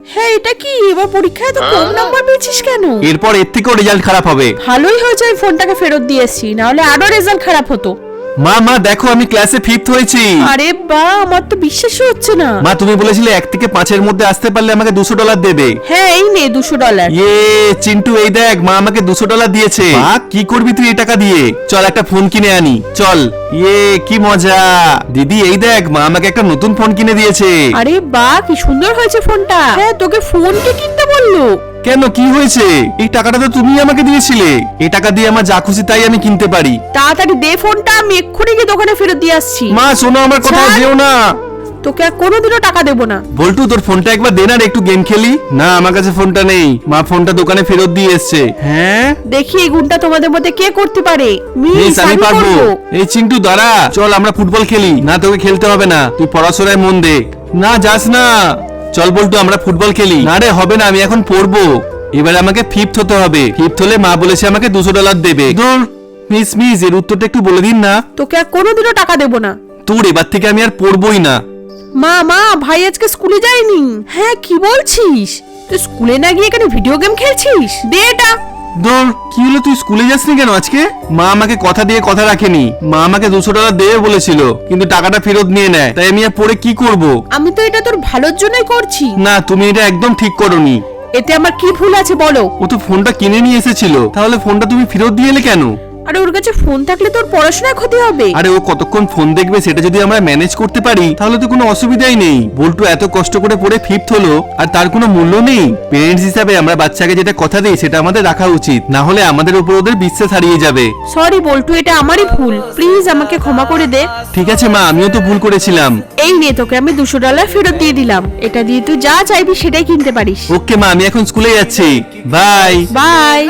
হ্যাঁ এটা কি? এবার পরীক্ষায় তো কম নাম্বার পেয়েছিস কেন? এরপর এর থেকেও রেজাল্ট খারাপ হবে। ভালোই হয়েছে আমি ফোনটাকে ফেরত দিয়েছি না হলে আরও রেজাল্ট খারাপ হতো। মা মা দেখো আমি ক্লাসে ফিফথ হয়েছি। আরে বা আমার তো বিশ্বাসই হচ্ছে না। মা তুমি বলেছিলে এক থেকে পাঁচের মধ্যে আসতে পারলে আমাকে দুশো ডলার দেবে। হ্যাঁ এই নে দুশো ডলার ইয়ে চিন্টু এই দেখ মা আমাকে দুশো ডলার দিয়েছে। মা? কি করবি তুই এই টাকা দিয়ে? চল একটা ফোন কিনে আনি। চল। ইয়ে কি মজা। দিদি এই দেখ মা আমাকে একটা নতুন ফোন কিনে দিয়েছে। আরে বা কি সুন্দর হয়েছে ফোনটা হ্যাঁ তোকে ফোন কে কিনতে বলল? কেন কি হয়েছে? এই টাকাটা তো তুমি আমাকে দিয়েছিলে। এই টাকা দিয়ে আমার যা খুশি তাই আমি কিনতে পারি। তাড়াতাড়ি দে ফোনটা আমি এক্ষুনি গিয়ে দোকানে ফেরত দিয়ে আসছি। মা শোনো আমার কথা ছাড়। যেও না। তোকে আর কোনোদিনও টাকা দেবো না। বল্টু তোর ফোনটা একবার দে না রে, একটু গেম খেলি। না আমার কাছে ফোনটা নেই। মা ফোনটা দোকানে ফেরত দিয়ে এসছে। হ্যাঁ? দেখি এই গুণটা তোমাদের মধ্যে কে করতে পারে। মিস আমি পারব। এই চিন্টু দাঁড়া। চল আমরা ফুটবল খেলি। না তোকে খেলতে হবে না। তুই পড়াশোনায় মন দে। না যাস না। চল বল্টু আমরা ফুটবল খেলি। না রে হবে না আমি এখন পড়ব। এবার আমাকে ফিফথ হতে হবে। ফিফথ হলে মা বলেছে আমাকে দুশো ডলার দেবে। দূর মিস মিস এর উত্তরটা একটু বলে দিন না। তোকে আর কোনোদিনও টাকা দেবো না। তোর এবার থেকে আমি আর পড়বই না। মা মা ভাই আজকে স্কুলে যায়নি। হ্যাঁ কি বলছিস? তুই স্কুলে না গিয়ে এখানে ভিডিও গেম খেলছিস? দে এটা। দূর কি হলো তুই স্কুলে যাসনি কেন আজকে? মা আমাকে কথা দিয়ে কথা রাখেনি। মা আমাকে দুশো ডলার দেবে বলেছিল কিন্তু টাকাটা ফেরত নিয়ে নেয়। তাই আমি আর পরে কি করব? আমি তো এটা তোর ভালোর জন্যই করছি। না তুমি এটা একদম ঠিক করনি। এতে আমার কি ভুল আছে বলো? ও তো ফোনটা কিনে নিয়ে এসেছিল। তাহলে ফোনটা তুমি ফেরত দিয়ে এলে কেন? আরে ওর কাছে ফোন থাকলে তোর পড়াশোনায় ক্ষতি হবে। আরে ও কতক্ষণ ফোন দেখবে সেটা যদি আমরা ম্যানেজ করতে পারি তাহলে তো কোনো অসুবিধাই নেই। বল্টু এত কষ্ট করে পড়ে ফিফথ হলো আর তার কোনো মূল্য নেই। পেরেন্টস হিসাবে আমরা বাচ্চাকে যেটা কথা দিই সেটা আমাদের রাখা উচিত। না হলে আমাদের উপর ওদের বিশ্বাস হারিয়ে যাবে। সরি বল্টু এটা আমারই ভুল। প্লিজ আমাকে ক্ষমা করে দে। ঠিক আছে মা আমিও তো ভুল করেছিলাম। এই নিয়ে তোকে আমি দুশো ডলার ফেরত দিয়ে দিলাম। এটা দিয়ে তুই যা চাইবি সেটাই কিনতে পারিস। ওকে মা আমি এখন স্কুলে যাচ্ছি। Bye bye